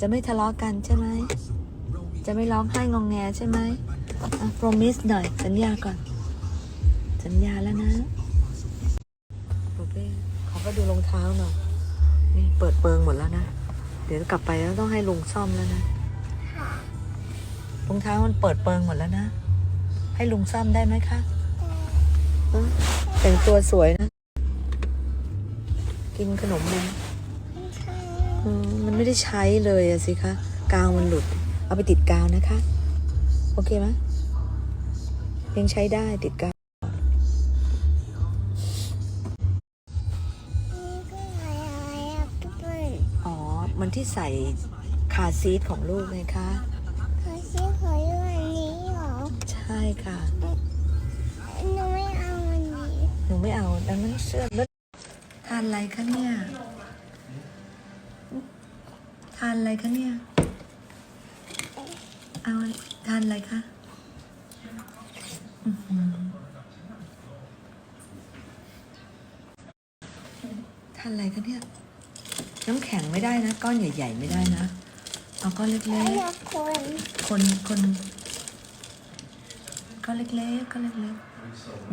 จะไม่ทะเลาะกันใช่ไหม จะไม่ร้องไห้งองแงใช่ไหมอะ promise หน่อย สัญญาก่อน สัญญาแล้วนะโอเคขอก็ดูรองเท้าหน่อย นี่เปิดเปิงหมดแล้วนะ เดี๋ยวกลับไปแล้วต้องให้ลุงซ่อมแล้วนะรองเท้ามันเปิดเปิงหมดแล้วนะ ให้ลุงซ่อมได้ไหมคะเอ้อแต่งตัวสวยนะ กินขนมมันอื มมันไม่ได้ใช้เลยอะสิคะกาวมันหลุด เอาไปติดกาวนะคะ โอเคไหมยังใช้ได้ติดกาวนี่ก็อะไรอะไรอะพี่เปิ้ลอ๋อ มันที่ใส่คาร์ซีทของลูกไงคะเขาซื้อขอดูอันนี้เหรอ ใช่ค่ะ หนูไม่เอาอันนี้ หนูไม่เอาดังนั้นเสื้อแล้วทานอะไรคะเนี่ย ทานอะไรคะเนี่ย เอาทานอะไรคะอื้อหือทานอะไรคะเนี่ย น้ำแข็งไม่ได้นะ ก้อนใหญ่ ๆ ไม่ได้นะ เอาก้อนเล็กไม่อยากคนๆคนคนก้อนเล็กๆก้อนเล็กๆ